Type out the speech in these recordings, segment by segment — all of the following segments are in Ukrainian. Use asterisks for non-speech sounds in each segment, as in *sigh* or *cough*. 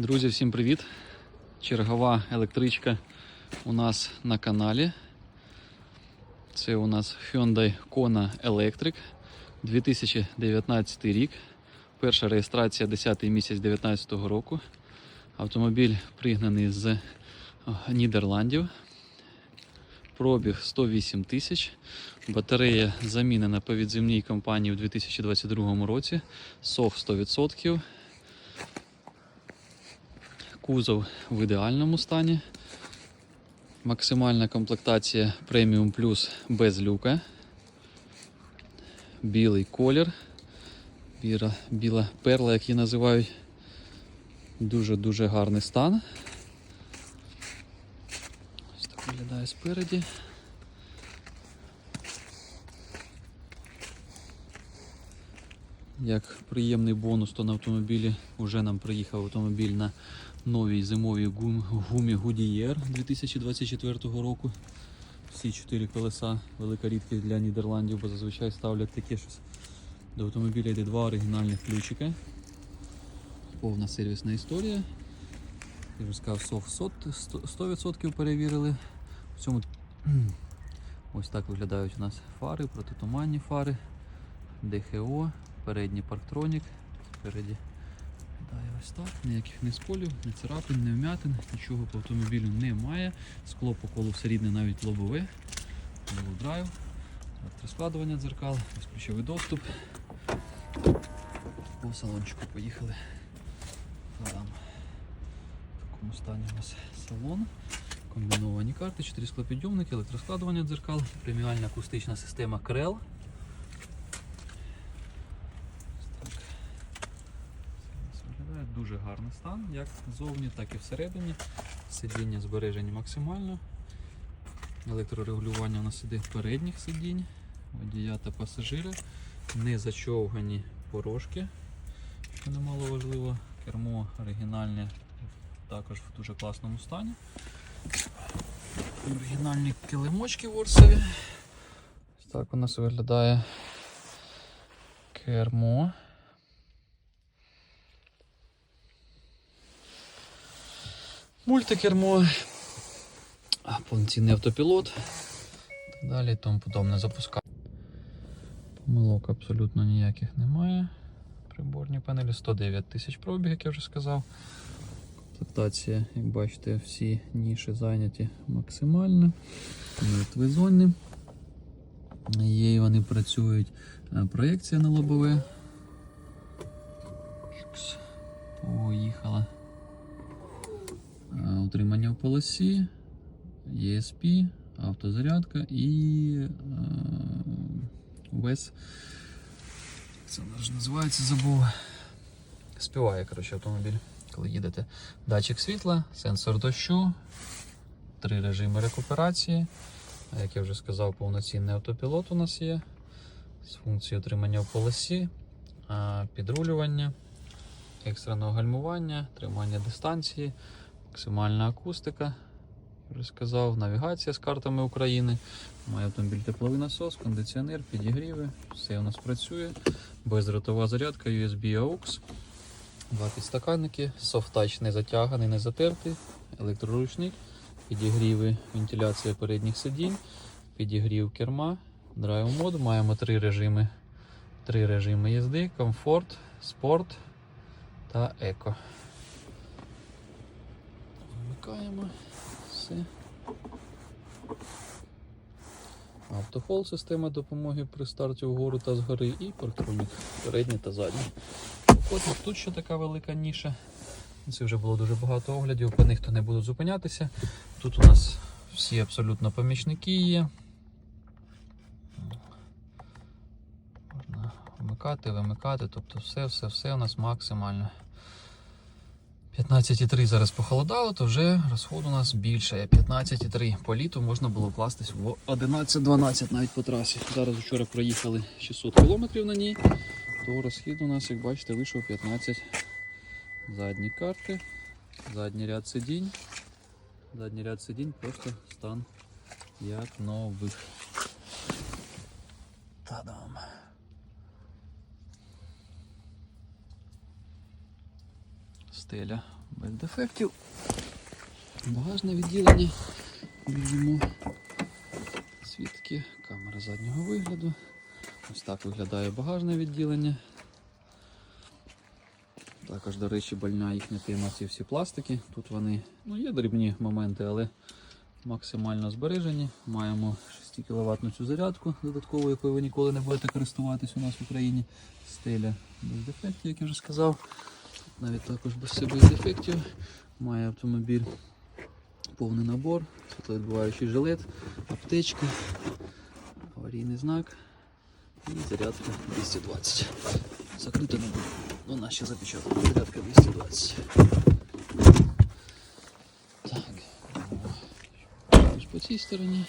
Друзі, всім привіт! Чергова електричка у нас на каналі. Це у нас Hyundai Kona Electric 2019 рік. Перша реєстрація 10 місяць 2019 року. Автомобіль пригнаний з е, Нідерландів. Пробіг 108 тисяч. Батарея замінена по відземній компанії у 2022 році. СОФ 100%. Кузов в ідеальному стані. Максимальна комплектація Premium Plus без люка. Білий колір. Біла, біла перла, як її називають. Дуже-дуже гарний стан. Ось так виглядає спереді. Як приємний бонус, то на автомобілі вже нам приїхав автомобіль на новій зимовій гум, гумі Goodyear 2024 року. Всі чотири колеса, велика рідкість для Нідерландів, бо зазвичай ставлять таке щось. До автомобіля йде два оригінальних ключика. Повна сервісна історія. Я вже сказав, софт 100% перевірили. В цьому *clears throat* ось так виглядають у нас фари, протитуманні фари, ДХО, передній парктронік. Виглядає ось так. Ніяких не сколів, не царапин, не вмятин, нічого по автомобілю немає. Скло по колу все рідне, навіть лобове. драйв, складування дзеркал, безключовий доступ. По салончику поїхали. Там. В такому стані у нас салон. Комбіновані карти, 4 склопідйомники, електроскладування дзеркал, преміальна акустична система Крел. Ось так. Це у нас виглядає дуже гарний стан, як ззовні, так і всередині. Сидіння збережені максимально. Електрорегулювання у нас іде передніх сидінь, водія та пасажири, не зачовгані порожки, що немало важливо. Кермо оригінальне, також в дуже класному стані. Оригінальні килимочки ворсові. Так у нас виглядає кермо. Мультикермо, повноцінний автопілот. Так далі, тому подобне запускає. Помилок абсолютно ніяких немає. Приборні панелі 109 тисяч пробіг, як я вже сказав. Комплектація, як бачите, всі ніші зайняті максимально. Твизонні. Є і вони працюють. Е, Проєкція на лобове. Поїхала. Е, Утримання в полосі, ESP, автозарядка і е, вес. Це ж називається, забув. Співає, коротше, автомобіль, коли їдете. Датчик світла, сенсор дощу, три режими рекуперації. Як я вже сказав, повноцінний автопілот у нас є. З функцією отримання в полосі, підрулювання, екстреного гальмування, тримання дистанції, максимальна акустика. Сказав, навігація з картами України. Має автомобіль тепловий насос, кондиціонер, підігріви. Все у нас працює. Бездротова зарядка, USB AUX. Два підстаканники, софт-тач не затяганий, не затертий, електроручник, підігріви, вентиляція передніх сидінь, підігрів керма, драйв мод. Маємо три режими, три режими їзди: комфорт, спорт та еко. Вмикаємо все. Автохол система допомоги при старті вгору та згори і парктронік передній та задній. Потім тут ще така велика ніша. Це вже було дуже багато оглядів, по них то не буду зупинятися. Тут у нас всі абсолютно помічники є. Можна вмикати, вимикати, тобто все, все, все у нас максимально. 15,3 зараз похолодало, то вже розход у нас більше. 15,3 по літу можна було вкластись в 11-12 навіть по трасі. Зараз вчора проїхали 600 км на ній, то розхід у нас, як бачите, вийшов 15 задні карти, задній ряд сидінь. Задній ряд сидінь просто стан як нових. Та-дам! Стеля без дефектів. Багажне відділення. Біжимо. Свідки, камера заднього вигляду. Ось так виглядає багажне відділення. Також, до речі, больна їхня тема ці всі пластики. Тут вони ну, є дрібні моменти, але максимально збережені. Маємо 6 кВт цю зарядку додаткову, якою ви ніколи не будете користуватись у нас в Україні. Стеля без дефектів, як я вже сказав. Навіть також без без дефектів. Має автомобіль повний набор, світловідбиваючий жилет, аптечка, аварійний знак і зарядка 220. Закрито не буде. Ну, наші запечатана. Зарядка 220. Так. Ось по цій стороні.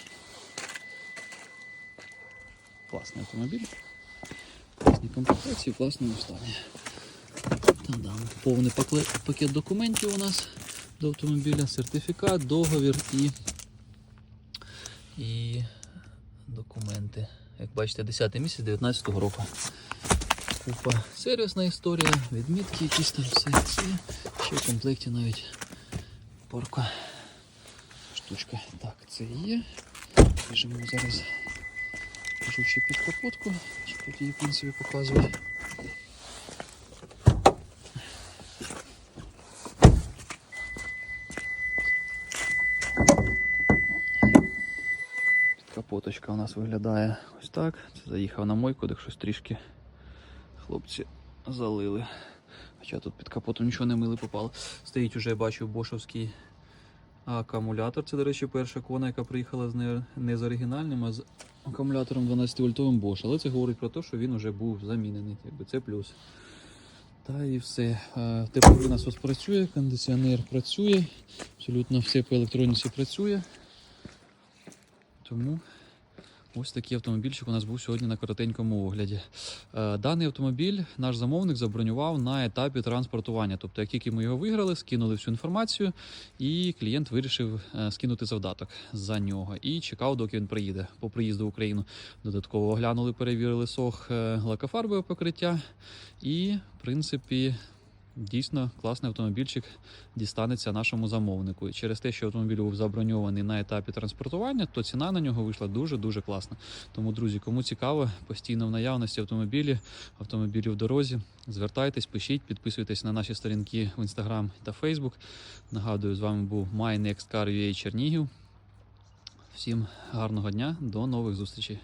Класний автомобіль. Класні комплектації, в класному стані. Та-дам. Повний пакет документів у нас до автомобіля, сертифікат, договір і, і документи. Як бачите, 10 місяць 19 року. Купа сервісна історія, відмітки якісь там все це. Ще в комплекті навіть порка штучка. Так, це є. Біжимо зараз. Кажу ще під капотку, щоб тут її в принципі показувати. Капоточка у нас виглядає ось так. Це заїхав на мойку, де щось трішки хлопці залили. Хоча тут під капотом нічого не мили попало. Стоїть уже, бачу, бошовський акумулятор. Це, до речі, перша кона, яка приїхала з не, не з оригінальним, а з акумулятором 12 вольтовим Bosch. Але це говорить про те, що він вже був замінений. Якби це плюс. Та і все. Е, Тепер у нас ось працює, кондиціонер працює, абсолютно все по електроніці працює. Тому ось такий автомобільчик у нас був сьогодні на коротенькому огляді. Е, Даний автомобіль наш замовник забронював на етапі транспортування. Тобто, як тільки ми його виграли, скинули всю інформацію, і клієнт вирішив е, скинути завдаток за нього і чекав, доки він приїде. По приїзду в Україну додатково оглянули, перевірили сох е, лакофарбове покриття. І, в принципі, дійсно класний автомобільчик дістанеться нашому замовнику. І через те, що автомобіль був заброньований на етапі транспортування, то ціна на нього вийшла дуже-дуже класна. Тому, друзі, кому цікаво, постійно в наявності автомобілі, автомобілі в дорозі. Звертайтесь, пишіть, підписуйтесь на наші сторінки в Instagram та Facebook. Нагадую, з вами був My Next Чернігів. Всім гарного дня, до нових зустрічей.